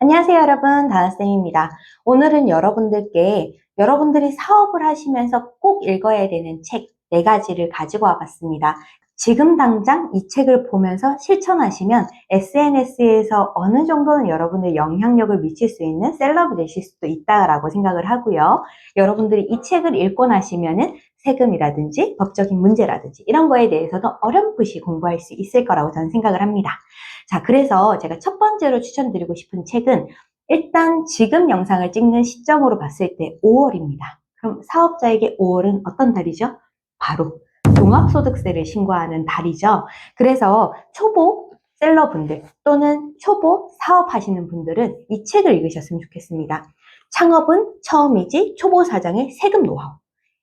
안녕하세요 여러분 다은쌤입니다. 오늘은 여러분들께 여러분들이 사업을 하시면서 꼭 읽어야 되는 책 4가지를 가지고 와봤습니다. 지금 당장 이 책을 보면서 실천하시면 SNS에서 어느 정도는 여러분의 영향력을 미칠 수 있는 셀럽이 되실 수도 있다라고 생각을 하고요. 여러분들이 이 책을 읽고 나시면은 세금이라든지 법적인 문제라든지 이런 거에 대해서도 어렴풋이 공부할 수 있을 거라고 저는 생각을 합니다. 자, 그래서 제가 첫 번째로 추천드리고 싶은 책은 일단 지금 영상을 찍는 시점으로 봤을 때 5월입니다. 그럼 사업자에게 5월은 어떤 달이죠? 바로 종합소득세를 신고하는 달이죠. 그래서 초보 셀러분들 또는 초보 사업하시는 분들은 이 책을 읽으셨으면 좋겠습니다. 창업은 처음이지 초보 사장의 세금 노하우.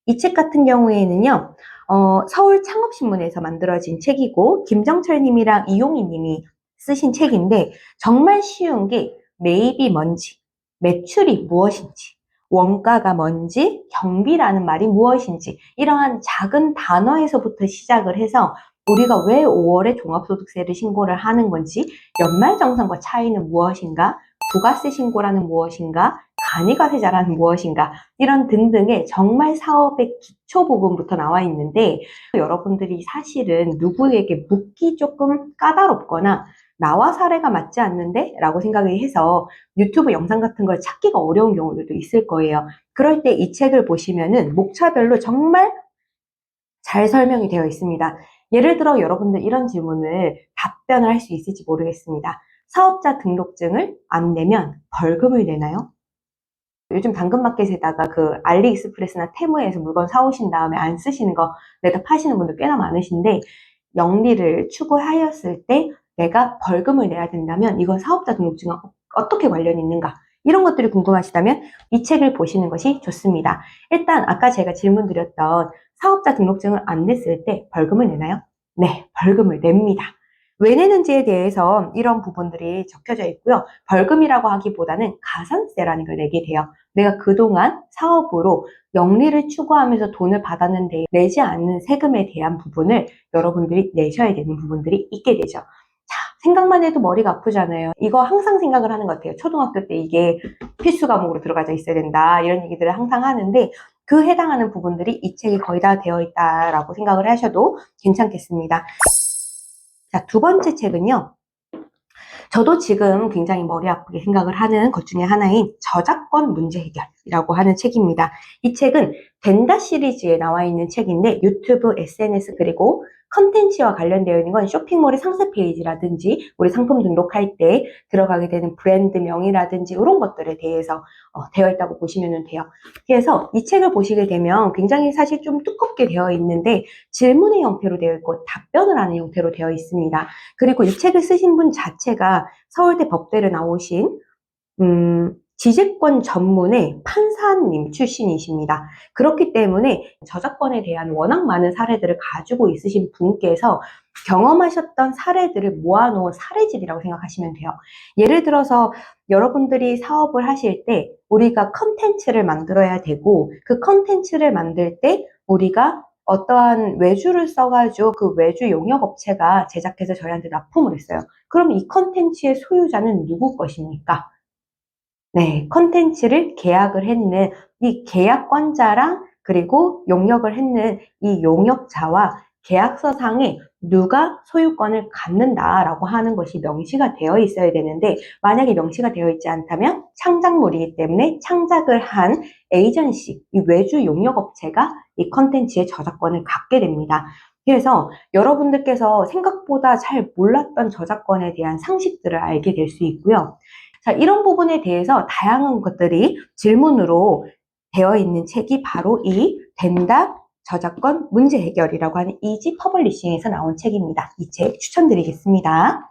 이 책 같은 경우에는요, 어, 서울 창업신문에서 만들어진 책이고, 김정철 님이랑 이용희 님이 쓰신 책인데, 정말 쉬운 게 매입이 뭔지, 매출이 무엇인지, 원가가 뭔지, 경비라는 말이 무엇인지, 이러한 작은 단어에서부터 시작을 해서 우리가 왜 5월에 종합소득세를 신고를 하는 건지, 연말정산과 차이는 무엇인가, 부가세 신고라는 무엇인가, 간이가세자라는 무엇인가 이런 등등의 정말 사업의 기초 부분부터 나와 있는데 여러분들이 사실은 누구에게 묻기 조금 까다롭거나 나와 사례가 맞지 않는데? 라고 생각을 해서 유튜브 영상 같은 걸 찾기가 어려운 경우들도 있을 거예요. 그럴 때 이 책을 보시면은 목차별로 정말 잘 설명이 되어 있습니다. 예를 들어 여러분들 이런 질문을 답변을 할 수 있을지 모르겠습니다. 사업자 등록증을 안 내면 벌금을 내나요? 요즘 당근마켓에다가 그 알리익스프레스나 테무에서 물건 사오신 다음에 안 쓰시는 거 내다 파시는 분들 꽤나 많으신데 영리를 추구하였을 때 내가 벌금을 내야 된다면 이건 사업자 등록증과 어떻게 관련이 있는가 이런 것들이 궁금하시다면 이 책을 보시는 것이 좋습니다. 일단 아까 제가 질문 드렸던 사업자 등록증을 안 냈을 때 벌금을 내나요? 네, 벌금을 냅니다. 왜 내는지에 대해서 이런 부분들이 적혀져 있고요. 벌금이라고 하기보다는 가산세라는 걸 내게 돼요. 내가 그동안 사업으로 영리를 추구하면서 돈을 받았는데 내지 않는 세금에 대한 부분을 여러분들이 내셔야 되는 부분들이 있게 되죠. 자, 생각만 해도 머리가 아프잖아요. 이거 항상 생각을 하는 것 같아요. 초등학교 때 이게 필수 과목으로 들어가져 있어야 된다. 이런 얘기들을 항상 하는데 그 해당하는 부분들이 이 책에 거의 다 되어 있다라고 생각을 하셔도 괜찮겠습니다. 자, 두 번째 책은요. 저도 지금 굉장히 머리 아프게 생각을 하는 것 중에 하나인 저작권 문제 해결이라고 하는 책입니다. 이 책은 된다 시리즈에 나와 있는 책인데 유튜브, SNS 그리고 컨텐츠와 관련되어 있는 건 쇼핑몰의 상세 페이지라든지 우리 상품 등록할 때 들어가게 되는 브랜드명이라든지 이런 것들에 대해서 어, 되어 있다고 보시면 돼요. 그래서 이 책을 보시게 되면 굉장히 사실 좀 두껍게 되어 있는데 질문의 형태로 되어 있고 답변을 하는 형태로 되어 있습니다. 그리고 이 책을 쓰신 분 자체가 서울대 법대를 나오신 음, 지재권 전문의 판사님 출신이십니다. 그렇기 때문에 저작권에 대한 워낙 많은 사례들을 가지고 있으신 분께서 경험하셨던 사례들을 모아놓은 사례집이라고 생각하시면 돼요. 예를 들어서 여러분들이 사업을 하실 때 우리가 컨텐츠를 만들어야 되고 그 컨텐츠를 만들 때 우리가 어떠한 외주를 써가지고 그 외주 용역 업체가 제작해서 저희한테 납품을 했어요. 그럼 이 컨텐츠의 소유자는 누구 것입니까? 네, 컨텐츠를 계약을 했는 이 계약권자랑 그리고 용역을 했는 이 용역자와 계약서상에 누가 소유권을 갖는다라고 하는 것이 명시가 되어 있어야 되는데 만약에 명시가 되어 있지 않다면 창작물이기 때문에 창작을 한 에이전시, 이 외주 용역업체가 이 컨텐츠의 저작권을 갖게 됩니다. 그래서 여러분들께서 생각보다 잘 몰랐던 저작권에 대한 상식들을 알게 될 수 있고요. 자, 이런 부분에 대해서 다양한 것들이 질문으로 되어 있는 책이 바로 이 된다 저작권 문제 해결이라고 하는 이지 퍼블리싱에서 나온 책입니다. 이 책 추천드리겠습니다.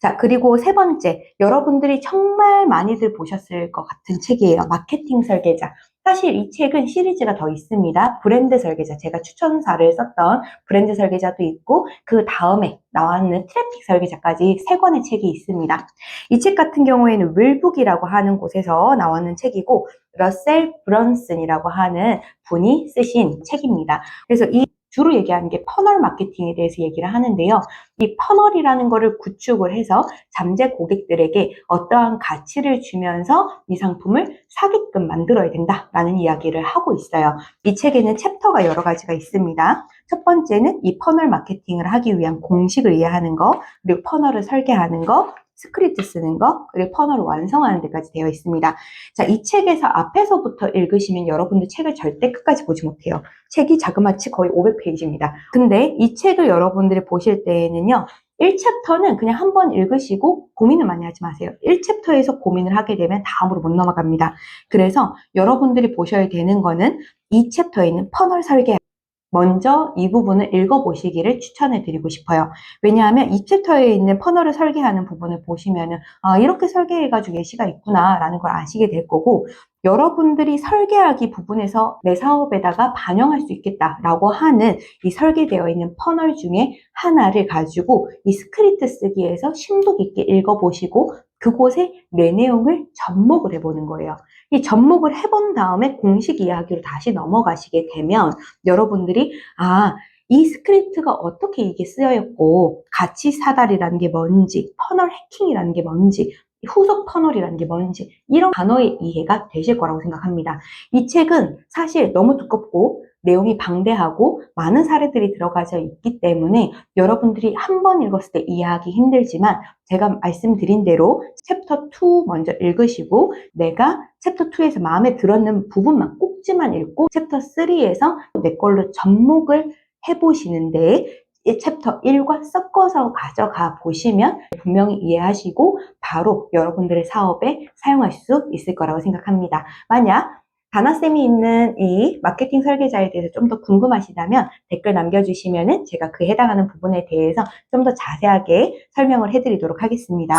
자, 그리고 세 번째, 여러분들이 정말 많이들 보셨을 것 같은 책이에요. 마케팅 설계자. 사실 이 책은 시리즈가 더 있습니다. 브랜드 설계자. 제가 추천사를 썼던 브랜드 설계자도 있고, 그 다음에 나왔는 트래픽 설계자까지 세 권의 책이 있습니다. 이 책 같은 경우에는 윌북이라고 하는 곳에서 나왔는 책이고, 러셀 브런슨이라고 하는 분이 쓰신 책입니다. 그래서 이 주로 얘기하는 게 퍼널 마케팅에 대해서 얘기를 하는데요. 이 퍼널이라는 거를 구축을 해서 잠재 고객들에게 어떠한 가치를 주면서 이 상품을 사게끔 만들어야 된다라는 이야기를 하고 있어요. 이 책에는 챕터가 여러 가지가 있습니다. 첫 번째는 이 퍼널 마케팅을 하기 위한 공식을 이해하는 거, 그리고 퍼널을 설계하는 거, 스크립트 쓰는 거, 그리고 퍼널을 완성하는 데까지 되어 있습니다. 자, 이 책에서 앞에서부터 읽으시면 여러분들 책을 절대 끝까지 보지 못해요. 책이 자그마치 거의 500페이지입니다. 근데 이 책을 여러분들이 보실 때에는요, 1챕터는 그냥 한 번 읽으시고 고민을 많이 하지 마세요. 1챕터에서 고민을 하게 되면 다음으로 못 넘어갑니다. 그래서 여러분들이 보셔야 되는 거는 이 챕터에 있는 퍼널 설계 먼저 이 부분을 읽어보시기를 추천해 드리고 싶어요. 왜냐하면 이 챕터에 있는 퍼널을 설계하는 부분을 보시면은, 아, 이렇게 설계해가지고 예시가 있구나, 라는 걸 아시게 될 거고, 여러분들이 설계하기 부분에서 내 사업에다가 반영할 수 있겠다라고 하는 이 설계되어 있는 퍼널 중에 하나를 가지고 이 스크립트 쓰기에서 심도 깊게 읽어보시고 그곳에 내 내용을 접목을 해보는 거예요. 이 접목을 해본 다음에 공식 이야기로 다시 넘어가시게 되면 여러분들이 아, 이 스크립트가 어떻게 이게 쓰여있고 가치 사달이라는 게 뭔지, 퍼널 해킹이라는 게 뭔지, 후속 퍼널이라는 게 뭔지 이런 단어의 이해가 되실 거라고 생각합니다. 이 책은 사실 너무 두껍고 내용이 방대하고 많은 사례들이 들어가져 있기 때문에 여러분들이 한 번 읽었을 때 이해하기 힘들지만 제가 말씀드린 대로 챕터 2 먼저 읽으시고 내가 챕터 2에서 마음에 들었는 부분만 꼭지만 읽고 챕터 3에서 내 걸로 접목을 해보시는데 이 챕터 1과 섞어서 가져가 보시면 분명히 이해하시고 바로 여러분들의 사업에 사용할 수 있을 거라고 생각합니다. 만약 다나쌤이 있는 이 마케팅 설계자에 대해서 좀 더 궁금하시다면 댓글 남겨주시면 제가 그 해당하는 부분에 대해서 좀 더 자세하게 설명을 해드리도록 하겠습니다.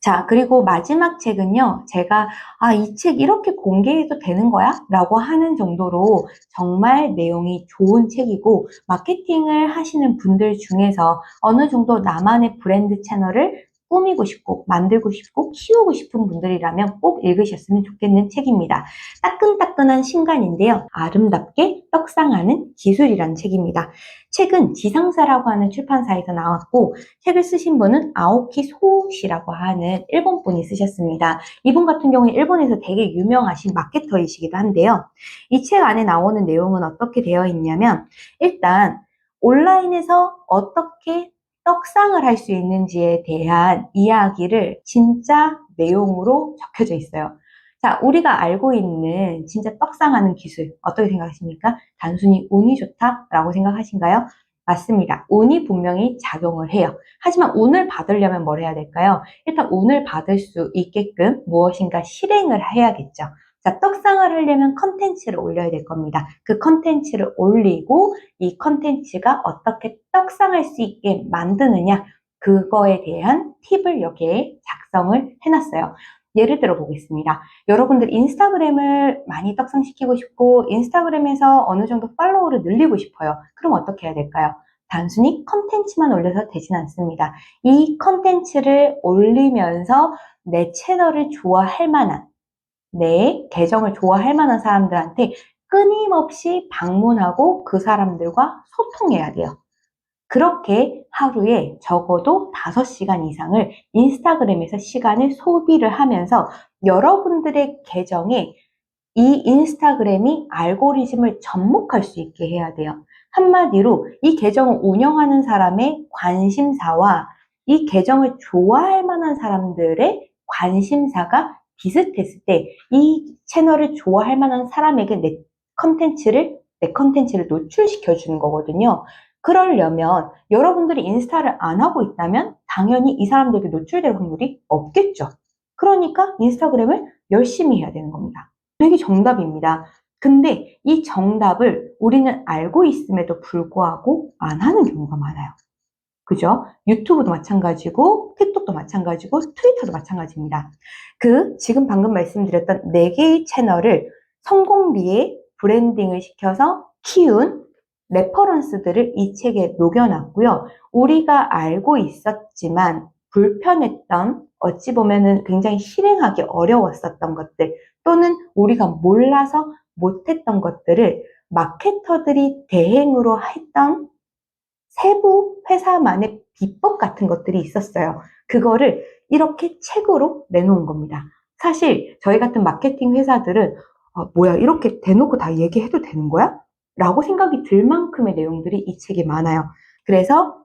자, 그리고 마지막 책은요, 제가, 아, 이 책 이렇게 공개해도 되는 거야? 라고 하는 정도로 정말 내용이 좋은 책이고, 마케팅을 하시는 분들 중에서 어느 정도 나만의 브랜드 채널을 꾸미고 싶고, 만들고 싶고, 키우고 싶은 분들이라면 꼭 읽으셨으면 좋겠는 책입니다. 따끈따끈한 신간인데요. 아름답게 떡상하는 기술이라는 책입니다. 책은 지상사라고 하는 출판사에서 나왔고 책을 쓰신 분은 아오키 소우시라고 하는 일본 분이 쓰셨습니다. 이분 같은 경우에 일본에서 되게 유명하신 마케터이시기도 한데요. 이 책 안에 나오는 내용은 어떻게 되어 있냐면 일단 온라인에서 어떻게 떡상을 할 수 있는지에 대한 이야기를 진짜 내용으로 적혀져 있어요. 자, 우리가 알고 있는 진짜 떡상하는 기술 어떻게 생각하십니까? 단순히 운이 좋다라고 생각하신가요? 맞습니다. 운이 분명히 작용을 해요. 하지만 운을 받으려면 뭘 해야 될까요? 일단 운을 받을 수 있게끔 무엇인가 실행을 해야겠죠. 자, 떡상을 하려면 컨텐츠를 올려야 될 겁니다. 그 컨텐츠를 올리고 이 컨텐츠가 어떻게 떡상할 수 있게 만드느냐 그거에 대한 팁을 여기에 작성을 해놨어요. 예를 들어 보겠습니다. 여러분들 인스타그램을 많이 떡상시키고 싶고 인스타그램에서 어느 정도 팔로우를 늘리고 싶어요. 그럼 어떻게 해야 될까요? 단순히 컨텐츠만 올려서 되진 않습니다. 이 컨텐츠를 올리면서 내 채널을 좋아할 만한 내 계정을 좋아할 만한 사람들한테 끊임없이 방문하고 그 사람들과 소통해야 돼요. 그렇게 하루에 적어도 5시간 이상을 인스타그램에서 시간을 소비를 하면서 여러분들의 계정에 이 인스타그램이 알고리즘을 접목할 수 있게 해야 돼요. 한마디로 이 계정을 운영하는 사람의 관심사와 이 계정을 좋아할 만한 사람들의 관심사가 비슷했을 때 이 채널을 좋아할 만한 사람에게 내 컨텐츠를 내 컨텐츠를 노출시켜 주는 거거든요. 그러려면 여러분들이 인스타를 안 하고 있다면 당연히 이 사람들에게 노출될 확률이 없겠죠. 그러니까 인스타그램을 열심히 해야 되는 겁니다. 되게 정답입니다. 근데 이 정답을 우리는 알고 있음에도 불구하고 안 하는 경우가 많아요. 그죠? 유튜브도 마찬가지고, 틱톡도 마찬가지고, 트위터도 마찬가지입니다. 그, 지금 방금 말씀드렸던 4개의 채널을 성공리에 브랜딩을 시켜서 키운 레퍼런스들을 이 책에 녹여놨고요. 우리가 알고 있었지만 불편했던 어찌 보면은 굉장히 실행하기 어려웠었던 것들 또는 우리가 몰라서 못했던 것들을 마케터들이 대행으로 했던 세부 회사만의 비법 같은 것들이 있었어요. 그거를 이렇게 책으로 내놓은 겁니다. 사실 저희 같은 마케팅 회사들은 아, 뭐야 이렇게 대놓고 다 얘기해도 되는 거야? 라고 생각이 들 만큼의 내용들이 이 책에 많아요. 그래서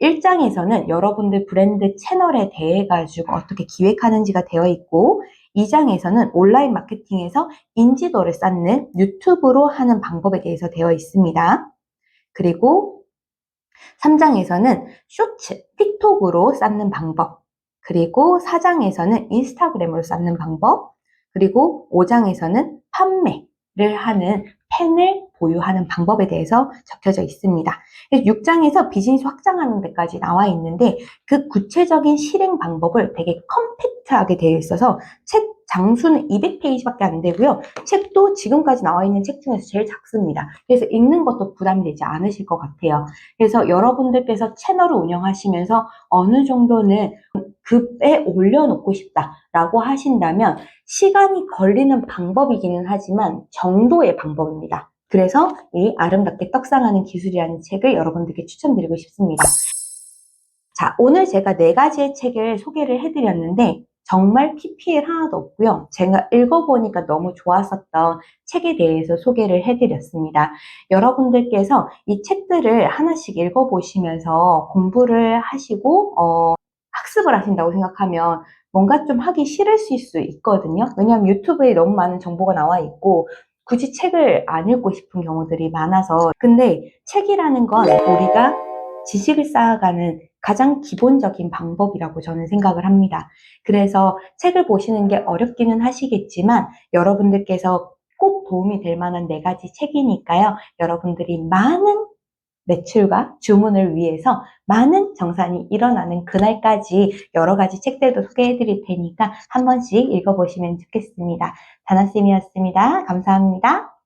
1장에서는 여러분들 브랜드 채널에 대해 가지고 어떻게 기획하는지가 되어 있고 2장에서는 온라인 마케팅에서 인지도를 쌓는 유튜브로 하는 방법에 대해서 되어 있습니다. 그리고 3장에서는 쇼츠, 틱톡으로 쌓는 방법, 그리고 4장에서는 인스타그램으로 쌓는 방법, 그리고 5장에서는 판매를 하는 펜을 보유하는 방법에 대해서 적혀져 있습니다. 6장에서 비즈니스 확장하는 데까지 나와 있는데 그 구체적인 실행 방법을 되게 컴팩트하게 되어 있어서 책 장수는 200페이지밖에 안 되고요. 책도 지금까지 나와 있는 책 중에서 제일 작습니다. 그래서 읽는 것도 부담이 되지 않으실 것 같아요. 그래서 여러분들께서 채널을 운영하시면서 어느 정도는 급에 올려놓고 싶다라고 하신다면 시간이 걸리는 방법이기는 하지만 정도의 방법입니다. 그래서 이 아름답게 떡상하는 기술이라는 책을 여러분들께 추천드리고 싶습니다. 자, 오늘 제가 네 가지의 책을 소개를 해드렸는데 정말 PPL 하나도 없고요. 제가 읽어보니까 너무 좋았었던 책에 대해서 소개를 해드렸습니다. 여러분들께서 이 책들을 하나씩 읽어보시면서 공부를 하시고 어, 학습을 하신다고 생각하면 뭔가 좀 하기 싫으실 수 있거든요. 왜냐하면 유튜브에 너무 많은 정보가 나와 있고 굳이 책을 안 읽고 싶은 경우들이 많아서 근데 책이라는 건 우리가 지식을 쌓아가는 가장 기본적인 방법이라고 저는 생각을 합니다. 그래서 책을 보시는 게 어렵기는 하시겠지만 여러분들께서 꼭 도움이 될 만한 네 가지 책이니까요. 여러분들이 많은 매출과 주문을 위해서 많은 정산이 일어나는 그날까지 여러 가지 책들도 소개해 드릴 테니까 한 번씩 읽어보시면 좋겠습니다. 다나쌤이었습니다. 감사합니다.